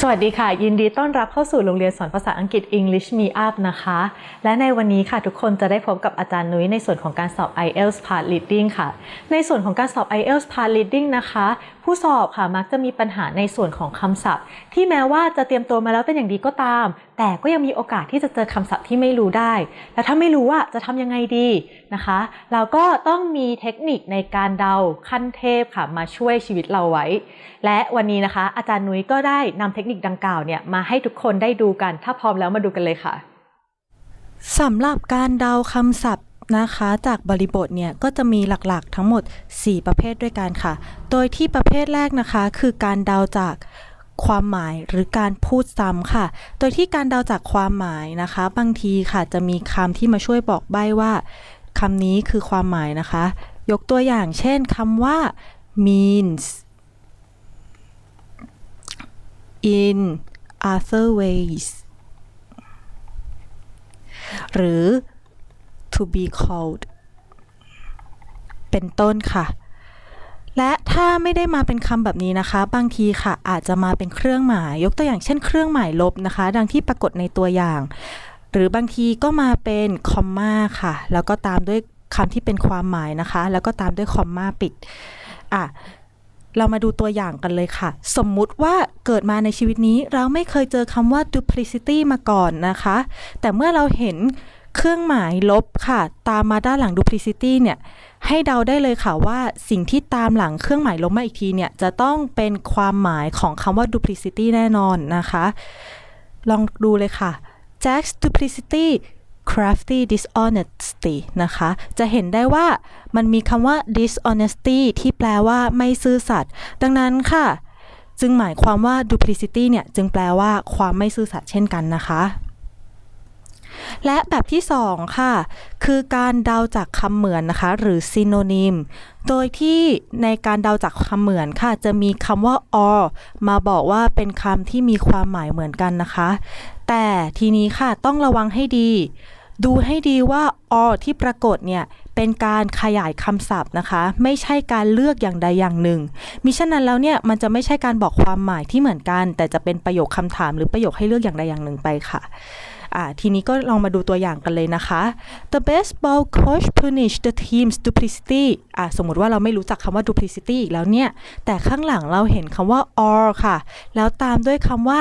สวัสดีค่ะ ยินดีต้อนรับเข้าสู่โรงเรียนสอนภาษาอังกฤษ English Me Up นะคะ และในวันนี้ค่ะทุกคนจะได้พบกับอาจารย์นุ้ยในส่วนของการสอบ IELTS Part Reading ค่ะ ในส่วนของการสอบ IELTS Part Reading นะคะ ผู้สอบค่ะมักจะมีปัญหาในส่วนของคำศัพท์ ที่แม้ว่าจะเตรียมตัวมาแล้วเป็นอย่างดีก็ตาม แต่ก็ยังมีโอกาสที่จะเจอคำศัพท์ที่ไม่รู้ได้ และถ้าไม่รู้ว่าจะทำยังไงดีนะคะ เราก็ต้องมีเทคนิคในการเดาขั้นเทพค่ะมาช่วยชีวิตเราไว้ และวันนี้นะคะ อาจารย์นุ้ยก็ได้นำเทคนิคดังกล่าวเนี่ยมาให้ทุกคนได้ดูกัน ถ้าพร้อมแล้วมาดูกันเลยค่ะสำหรับการเดาคำศัพท์ นะคะจากบริบทเนี่ยก็จะมีหลักๆทั้งหมด 4 ประเภทด้วยกันค่ะ โดยที่ประเภทแรกนะคะคือการเดาจากความหมายหรือการพูดซ้ำค่ะ โดยที่การเดาจากความหมายนะคะ บางทีค่ะจะมีคำที่มาช่วยบอกใบ้ว่าคำนี้คือความหมายนะคะ ยกตัวอย่างเช่นคำว่า means in other ways หรือ to be called เป็นต้นค่ะ และถ้าไม่ได้มาเป็นคำแบบนี้นะคะ บางทีค่ะ อาจจะมาเป็นเครื่องหมาย ยกตัวอย่างเช่นเครื่องหมายลบนะคะ ดังที่ปรากฏในตัวอย่าง หรือบางทีก็มาเป็นคอมมาค่ะ แล้วก็ตามด้วยคำที่เป็นความหมายนะคะ แล้วก็ตามด้วยคอมมาปิดอะเรามาดูตัวอย่างกันเลยค่ะ สมมุติว่าเกิดมาในชีวิตนี้เราไม่เคยเจอคำว่า duplicity มาก่อนนะคะ แต่เมื่อเราเห็น เครื่องหมายลบค่ะ ตามมาด้านหลัง duplicity เนี่ย ให้เดาได้เลยค่ะว่าสิ่งที่ตามหลังเครื่องหมายลบมาอีกทีเนี่ย จะต้องเป็นความหมายของคำว่า duplicity แน่นอนนะคะ ลองดูเลยค่ะ Jack's duplicity crafty dishonesty นะคะ จะเห็นได้ว่ามันมีคำว่า dishonesty ที่แปลว่าไม่ซื่อสัตย์ ดังนั้นค่ะ จึงหมายความว่า duplicity เนี่ย จึงแปลว่าความไม่ซื่อสัตย์เช่นกันนะคะ และแบบที่ 2 ค่ะ คือการเดาจากคำเหมือนนะคะ หรือ synonym โดยที่ในการเดาจากคำเหมือนค่ะ จะมีคำว่า or มาบอกว่าเป็นคำที่มีความหมายเหมือนกันนะคะ แต่ทีนี้ค่ะต้องระวังให้ดี ดูให้ดีว่า or ที่ปรากฏเนี่ยเป็นการขยายคำศัพท์นะคะ ไม่ใช่การเลือกอย่างใดอย่างหนึ่ง มิฉะนั้นแล้วเนี่ยมันจะไม่ใช่การบอกความหมายที่เหมือนกัน แต่จะเป็นประโยคคำถามหรือประโยคให้เลือกอย่างใดอย่างหนึ่งไปค่ะ อ่าทีนี้ก็ลองมาดูตัวอย่างกันเลยนะคะ The baseball coach punished the team's duplicity อ่าสมมติว่าเราไม่รู้จักคำว่า duplicity อีกแล้วเนี่ย แต่ข้างหลังเราเห็นคำว่า or ค่ะ แล้วตามด้วยคำว่า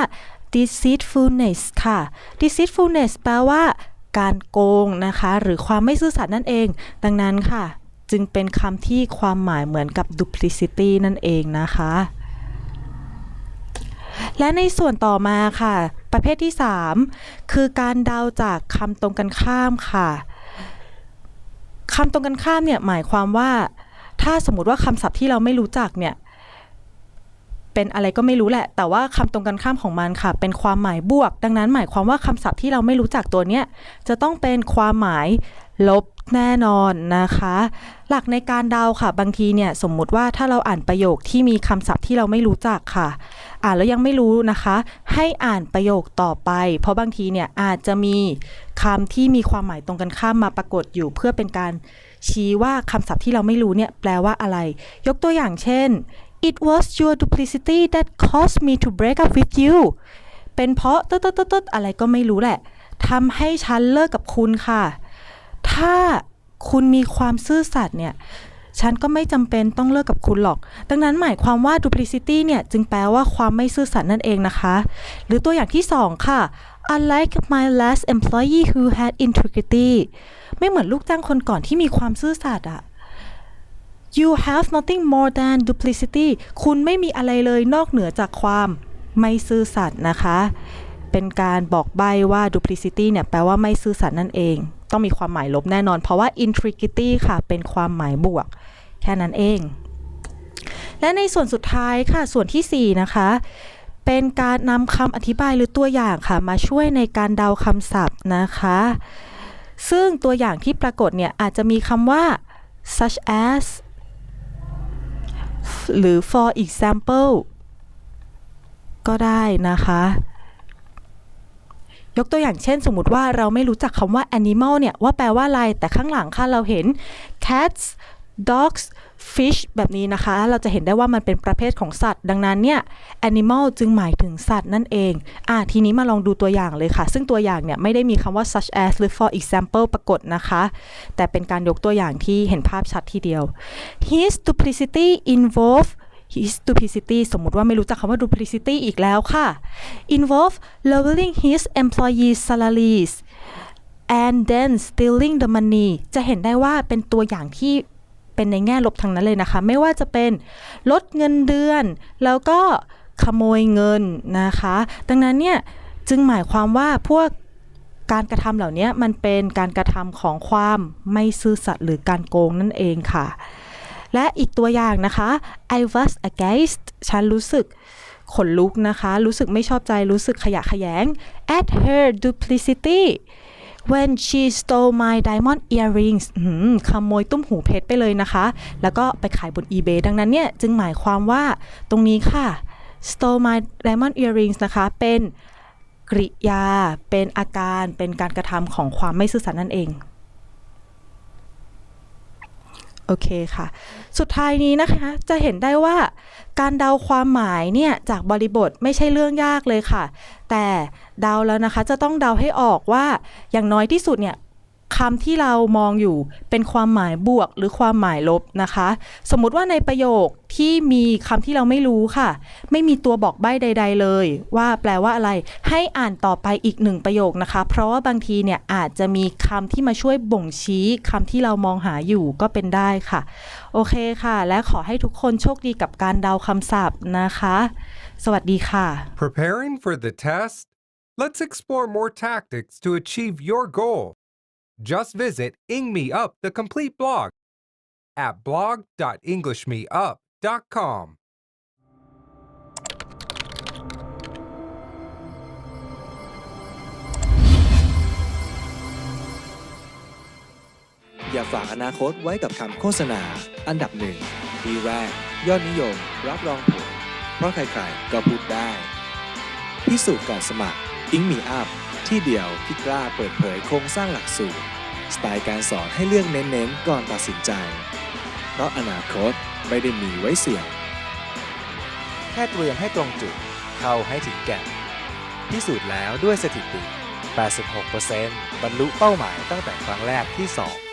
deceitfulness ค่ะ deceitfulness แปลว่าการโกงนะคะ หรือความไม่ซื่อสัตย์นั่นเอง ดังนั้นค่ะ จึงเป็นคำที่ความหมายเหมือนกับ duplicity นั่นเองนะคะ และในส่วนต่อมาค่ะ ประเภทที่ 3 คือการเดาจากคำตรงกันข้ามค่ะคำตรงกันข้ามเนี่ยหมายความว่า ถ้าสมมติว่าคำศัพท์ที่เราไม่รู้จักเนี่ย เป็นอะไรก็ไม่รู้แหละ แต่ว่าคำตรงกันข้ามของมันค่ะ เป็นความหมายบวก ดังนั้นหมายความว่าคำศัพท์ที่เราไม่รู้จักตัวเนี้ยจะต้องเป็นความหมายลบแน่นอนนะคะ หลักในการเดาค่ะ บางทีเนี่ยสมมุติว่าถ้าเราอ่านประโยคที่มีคำศัพท์ที่เราไม่รู้จักค่ะ อ่านแล้วยังไม่รู้นะคะ ให้อ่านประโยคต่อไป เพราะบางทีเนี่ยอาจจะมีคำที่มีความหมายตรงกันข้ามมาปรากฏอยู่ เพื่อเป็นการชี้ว่าคำศัพท์ที่เราไม่รู้เนี่ยแปลว่าอะไร ยกตัวอย่างเช่น it was your duplicity that caused me to break up with you เป็นเพราะต๊ดต๊ดอะไรก็ไม่รู้แหละทำให้ฉันเลิกกับคุณค่ะ ถ้าคุณมีความซื่อสัตย์เนี่ย ฉันก็ไม่จำเป็นต้องเลิกกับคุณหรอก ดังนั้นหมายความว่า duplicity เนี่ย จึงแปลว่าความไม่ซื่อสัตย์นั่นเองนะคะ หรือตัวอย่างที่ 2 ค่ะ unlike my last employee who had integrity ไม่เหมือนลูกจ้างคนก่อนที่มีความซื่อสัตย์อะ you have nothing more than duplicity คุณไม่มีอะไรเลยนอกเหนือจากความไม่ซื่อสัตย์นะคะ เป็นการบอกใบ้ว่า duplicity เนี่ยแปลว่าไม่ซื่อสัตย์นั่นเอง ต้องมีความหมายลบแน่นอน เพราะว่า integrity ค่ะ เป็นความหมายบวก แค่นั้นเอง และในส่วนสุดท้ายค่ะ ส่วนที่ 4 นะคะเป็นการนำคำอธิบายหรือตัวอย่างค่ะ มาช่วยในการเดาคำศัพท์นะคะ ซึ่งตัวอย่างที่ปรากฏเนี่ย อาจจะมีคำว่า such as หรือ for example ก็ได้นะคะ ยกตัวอย่างเช่นสมมติว่าเราไม่รู้จักคำว่า animal เนี่ย ว่าแปลว่าอะไร แต่ข้างหลังค่ะเราเห็น cats dogs fish แบบนี้นะคะ เราจะเห็นได้ว่ามันเป็นประเภทของสัตว์ ดังนั้นเนี่ย animal จึงหมายถึงสัตว์นั่นเอง อะทีนี้มาลองดูตัวอย่างเลยค่ะ ซึ่งตัวอย่างเนี่ย ไม่ได้มีคำว่า such as หรือ for example ปรากฏนะคะ แต่เป็นการยกตัวอย่างที่เห็นภาพชัดทีเดียว his duplicity involve his duplicity สมมติว่าไม่รู้จักคำว่า duplicity อีกแล้วค่ะ involve lowering his employees salaries and then stealing the money จะเห็นได้ว่าเป็นตัวอย่างที่ เป็นในแง่ลบทั้งนั้นเลยนะคะ ไม่ว่าจะเป็นลดเงินเดือน แล้วก็ขโมยเงินนะคะ ดังนั้นเนี่ยจึงหมายความว่าพวกการกระทำเหล่านี้มันเป็นการกระทำของความไม่ซื่อสัตย์หรือการโกงนั่นเองค่ะ และอีกตัวอย่างนะคะ I was against ฉันรู้สึกขนลุกนะคะ รู้สึกไม่ชอบใจ รู้สึกขยะแขยง at her duplicity when she stole my diamond earrings ขโมยตุ้มหูเพชรไปเลยนะคะ แล้วก็ไปขายบน eBay ดังนั้นเนี่ยจึงหมายความว่าตรงนี้ค่ะ stole my diamond earrings นะคะเป็นกริยา เป็นอาการ เป็นการกระทำของความไม่ซื่อสัตย์นั่นเอง โอเคค่ะ สุดท้ายนี้นะคะ จะเห็นได้ว่าการเดาความหมายเนี่ยจากบริบทไม่ใช่เรื่องยากเลยค่ะ แต่เดาแล้วนะคะจะต้องเดาให้ออกว่าอย่างน้อยที่สุดเนี่ย คำที่เรามองอยู่เป็นความหมายบวกหรือความหมายลบนะคะ สมมุติว่าในประโยคที่มีคำที่เราไม่รู้ค่ะ ไม่มีตัวบอกใบ้ใด ๆ เลย ว่าแปลว่าอะไร ให้อ่านต่อไปอีกหนึ่งประโยคนะคะ เพราะว่าบางทีเนี่ยอาจจะมีคำที่มาช่วยบ่งชี้คำที่เรามองหาอยู่ก็เป็นได้ค่ะ โอเคค่ะ และขอให้ทุกคนโชคดีกับการเดาคำศัพท์นะคะ สวัสดีค่ะ Preparing for the test? Let's explore more tactics to achieve your goal. Just visit Ing Me Up, the complete blog, at blog.englishmeup.com. อย่าฝากอนาคตไว้กับคำโฆษณา อันดับหนึ่งปีแรก ยอดนิยม รับรองผล เพราะใครๆ ก็พูดได้ พิสูจน์ก่อนสมัคร อิงมีอัพ ที่เดียวที่กล้าเปิดเผยโครงสร้างหลักสูตร สไตล์การสอนให้เลือกเน้นๆ ก่อนตัดสินใจ เพราะอนาคตไม่ได้มีไว้เสี่ยง แค่เตรียมให้ตรงจุด เข้าให้ถึงแก่นพิสูจน์แล้วด้วยสถิติ 86%บรรลุเป้าหมายตั้งแต่ครั้งแรกที่สอบ